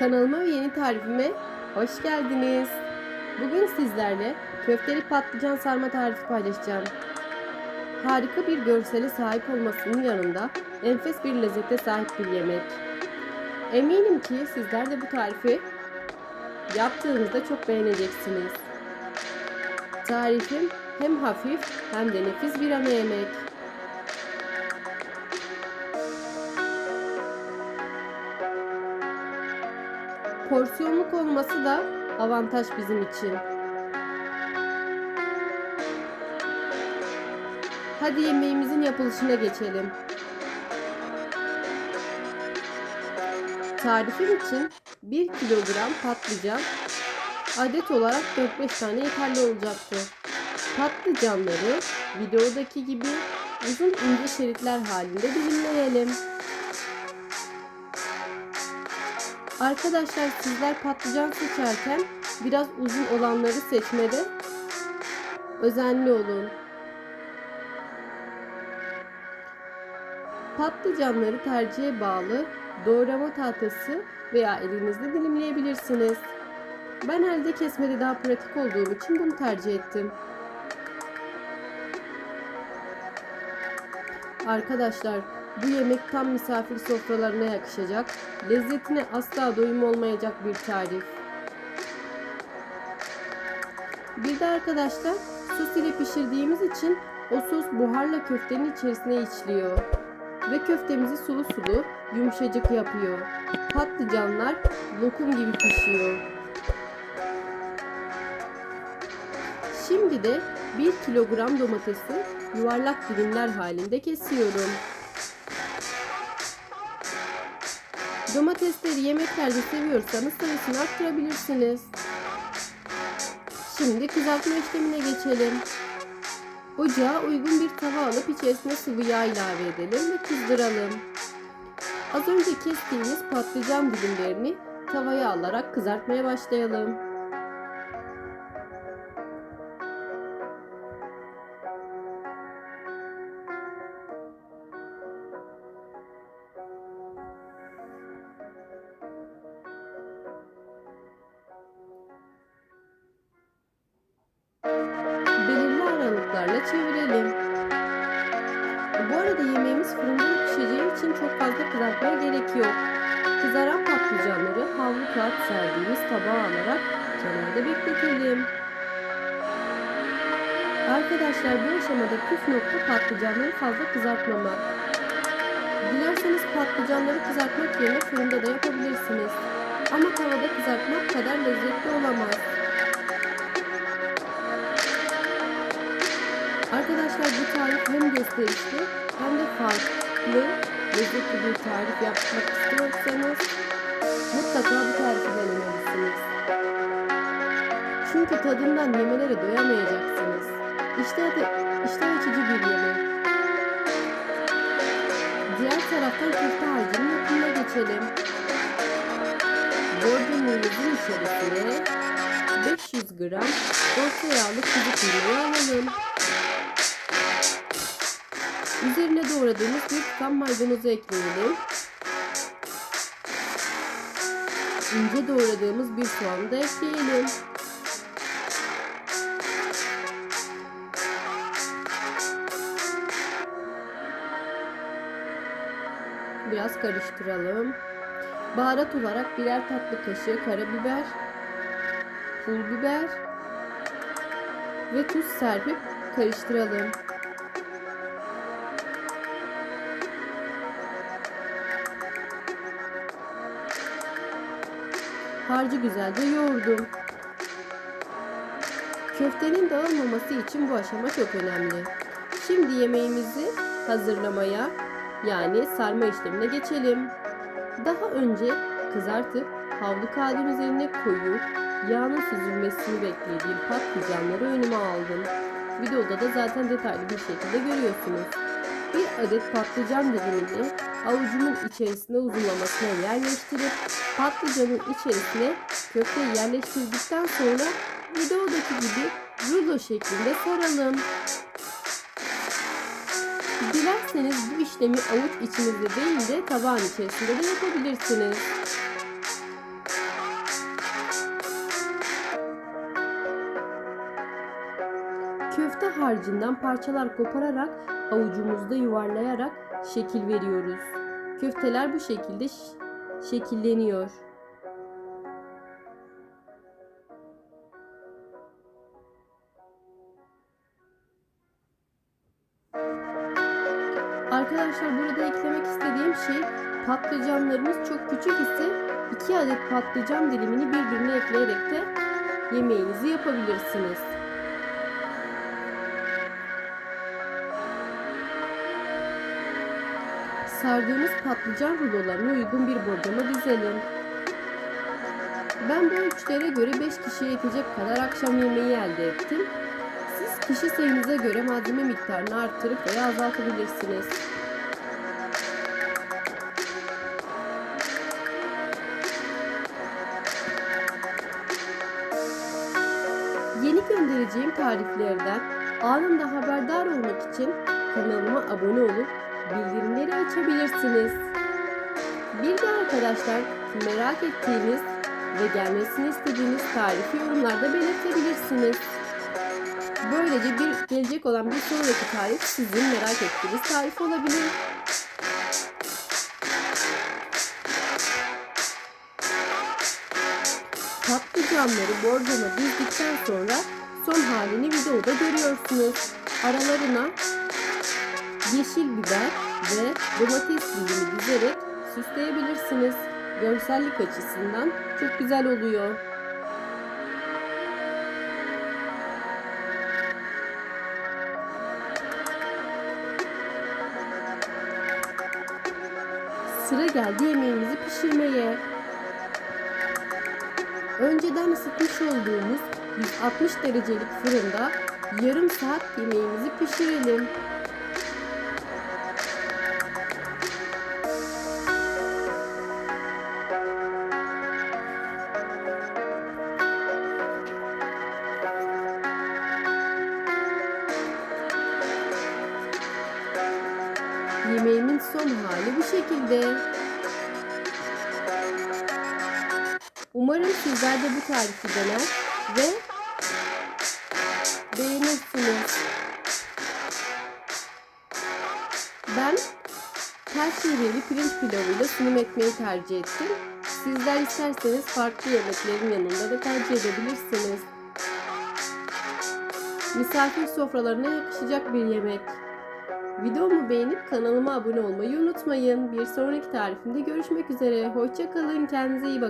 Kanalıma ve yeni tarifime hoş geldiniz. Bugün sizlerle köfteli patlıcan sarma tarifi paylaşacağım. Harika bir görsele sahip olmasının yanında enfes bir lezzete sahip bir yemek. Eminim ki sizler de bu tarifi yaptığınızda çok beğeneceksiniz. Tarifim hem hafif hem de nefis bir ana yemek. Porsiyonluk olması da avantaj bizim için. Hadi yemeğimizin yapılışına geçelim. Tarifim için 1 kilogram patlıcan adet olarak 4-5 tane yeterli olacaktı. Patlıcanları videodaki gibi uzun ince şeritler halinde dilimleyelim. Arkadaşlar sizler patlıcan seçerken biraz uzun olanları seçmede özenli olun. Patlıcanları tercihe bağlı doğrama tahtası veya elinizde dilimleyebilirsiniz. Ben elde kesmede daha pratik olduğum için bunu tercih ettim. Arkadaşlar bu yemek tam misafir sofralarına yakışacak, lezzetine asla doyum olmayacak bir tarif. Bir de arkadaşlar sos ile pişirdiğimiz için o sos buharla köftenin içerisine içliyor. Ve köftemizi sulu sulu yumuşacık yapıyor. Patlıcanlar lokum gibi pişiyor. Şimdi de 1 kilogram domatesi yuvarlak dilimler halinde kesiyorum. Domatesleri yemeklerde seviyorsanız sayısını arttırabilirsiniz. Şimdi kızartma işlemine geçelim. Ocağa uygun bir tava alıp içerisine sıvı yağ ilave edelim ve kızdıralım. Az önce kestiğimiz patlıcan dilimlerini tavaya alarak kızartmaya başlayalım. Aralıklarla çevirelim. Bu arada yemeğimiz fırında pişeceği için çok fazla kızartmaya gerek yok. Kızaran patlıcanları havlu kağıt serdiğimiz tabağa alarak kenarda bekletelim. Arkadaşlar bu aşamada püf nokta patlıcanları fazla kızartmamak. Dilerseniz patlıcanları kızartmak yerine fırında da yapabilirsiniz. Ama tavada kızartmak kadar lezzetli olamaz. Arkadaşlar bu tarif hem gösterişli hem de farklı, lezzetli bir tarif yapmak istiyorsanız mutlaka bu tarifi denemelisiniz. Çünkü tadından yemelere doyamayacaksınız. İşte adı, işte açıcı bir yemek. Diğer taraftan köfte harcının yapımına geçelim. Borcumumuzun içerisine 500 gram orta yağlı kuzu kuyruğu alalım. Üzerine doğradığımız bir tutam maydanozu ekleyelim. İnce doğradığımız bir soğanı da ekleyelim. Biraz karıştıralım. Baharat olarak birer tatlı kaşığı karabiber, pul biber ve tuz serpip karıştıralım. Harcı güzelce yoğurdum. Köftenin dağılmaması için bu aşama çok önemli. Şimdi yemeğimizi hazırlamaya yani sarma işlemine geçelim. Daha önce kızartıp havlu kağıdın üzerine koyup yağın süzülmesini beklediğim patlıcanları önüme aldım. Videoda da zaten detaylı bir şekilde görüyorsunuz bir adet patlıcan dilimini avucumun içerisine uzunlamasına yerleştirip patlıcanın içerisine köfte yerleştirdikten sonra videodaki gibi rulo şeklinde saralım. Dilerseniz bu işlemi avuç içinizde değil de tabağın içerisinde de yapabilirsiniz. Köfte harcından parçalar kopararak avucumuzda yuvarlayarak şekil veriyoruz. Köfteler bu şekilde şekilleniyor. Arkadaşlar burada eklemek istediğim şey patlıcanlarımız çok küçük ise 2 adet patlıcan dilimini birbirine ekleyerek de yemeğinizi yapabilirsiniz. Sardığımız patlıcan rulolarına uygun bir borcama dizelim. Ben bu ölçülere göre 5 kişiye yetecek kadar akşam yemeği elde ettim. Siz kişi sayınıza göre malzeme miktarını arttırıp veya azaltabilirsiniz. Yeni göndereceğim tariflerden anında haberdar olmak için kanalıma abone olup bildirimleri açabilirsiniz. Bir de arkadaşlar merak ettiğiniz ve gelmesini istediğiniz tarifi yorumlarda belirtebilirsiniz. Böylece bir gelecek olan bir sonraki tarif sizin merak ettiğiniz tarif olabilir. Patlıcanları borcama dizdikten sonra son halini videoda görüyorsunuz. Aralarına yeşil biber ve domates dilimi dizerek süsleyebilirsiniz. Görsellik açısından çok güzel oluyor. Sıra geldi yemeğimizi pişirmeye. Önceden ısıtmış olduğumuz 160 derecelik fırında yarım saat yemeğimizi pişirelim. Son hali bu şekilde. Umarım sizler de bu tarifi dener ve beğenirsiniz. Ben tel şehriyeli pirinç pilavıyla sunum etmeyi tercih ettim. Sizler isterseniz farklı yemeklerin yanında da tercih edebilirsiniz. Misafir sofralarına yakışacak bir yemek. Videomu beğenip kanalıma abone olmayı unutmayın. Bir sonraki tarifimde görüşmek üzere. Hoşçakalın. Kendinize iyi bakın.